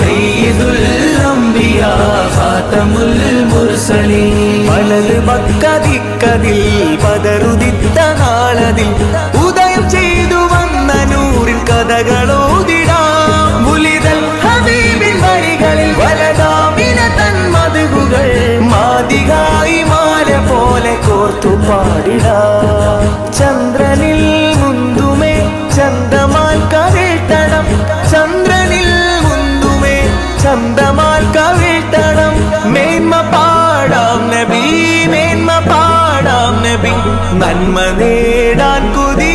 സയ്യിദുൽ പലത് മക്കതിക്കതിൽ പതറുതിത്ത നാളതിൽ ഉദയം ചെയ്തു വന്ന നൂറിൻ കഥകളോതിടാം. മുലിതൽ ഹബീബിൻ മാതികായി മാല പോലെ കോർത്തു പാടിടാം. ചന്തമാൽ കവിഴ്ത്തണം മേന്മ പാടാം നബി മേന്മ പാടാം നബി. നന്മ നേടാൻ കുതി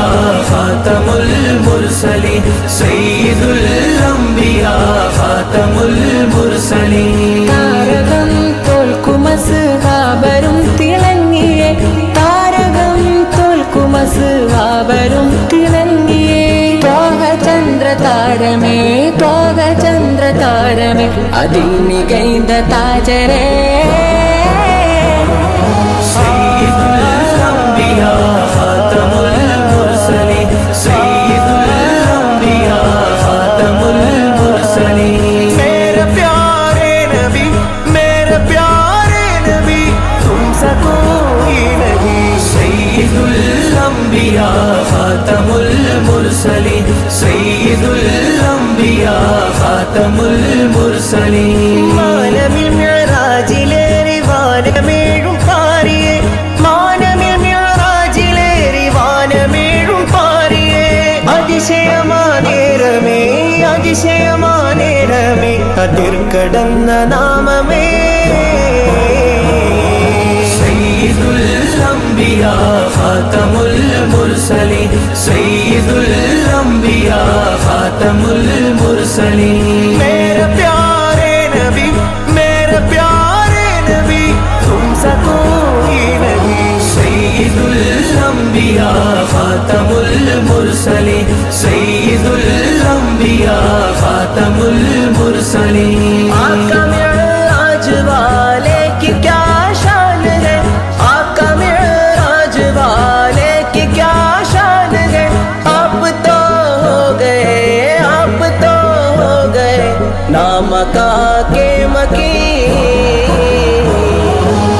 الأنبياء خاتم المرسلين سيد الأنبياء خاتم المرسلين താരകം തോൽക്കും അസുഹാബരും തിളങ്ങിയേ താരകം തോൽക്കും അസുഹാബരും തിളങ്ങിയേ ലോകചന്ദ്ര താരമേ ലോകചന്ദ്ര താരമേ അതിൽ മികൈന്ത താജരേ ഖാതമുൽ മുർസലിൻ സയ്യിദുൽ അംബിയ ഖാതമുൽ മുർസലിൻ മാനമിൽ മിഅ്റാജിലേറി വാനമേഴും പാറിയേ. മാനമിൽ മിഅ്റാജിലേറി വാനമേഴും പാറിയേ അതിശയമാനേരമേ അതിശയമാനേരമേ അതിർക്കടന്ന നാമമേ. സയ്യിദുൽ അംബിയാ ഖാതമുൽ سید الانبیاء خاتم المرسلین میرے پیارے نبی میرے پیارے نبی تم سا کوئی نہیں۔ سید الانبیاء خاتم المرسلین سید الانبیاء خاتم المرسلین مکہ کے مکی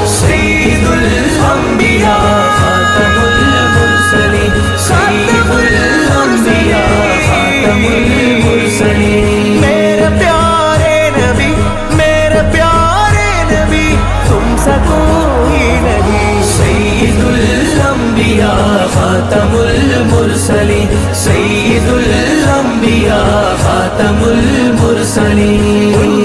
سید الانبیاء خاتم المرسلین۔ سید الانبیاء میرے پیارے نبی میرے پیارے نبی تم سا کوئی نہیں۔ سید الانبیاء خاتم المرسلین۔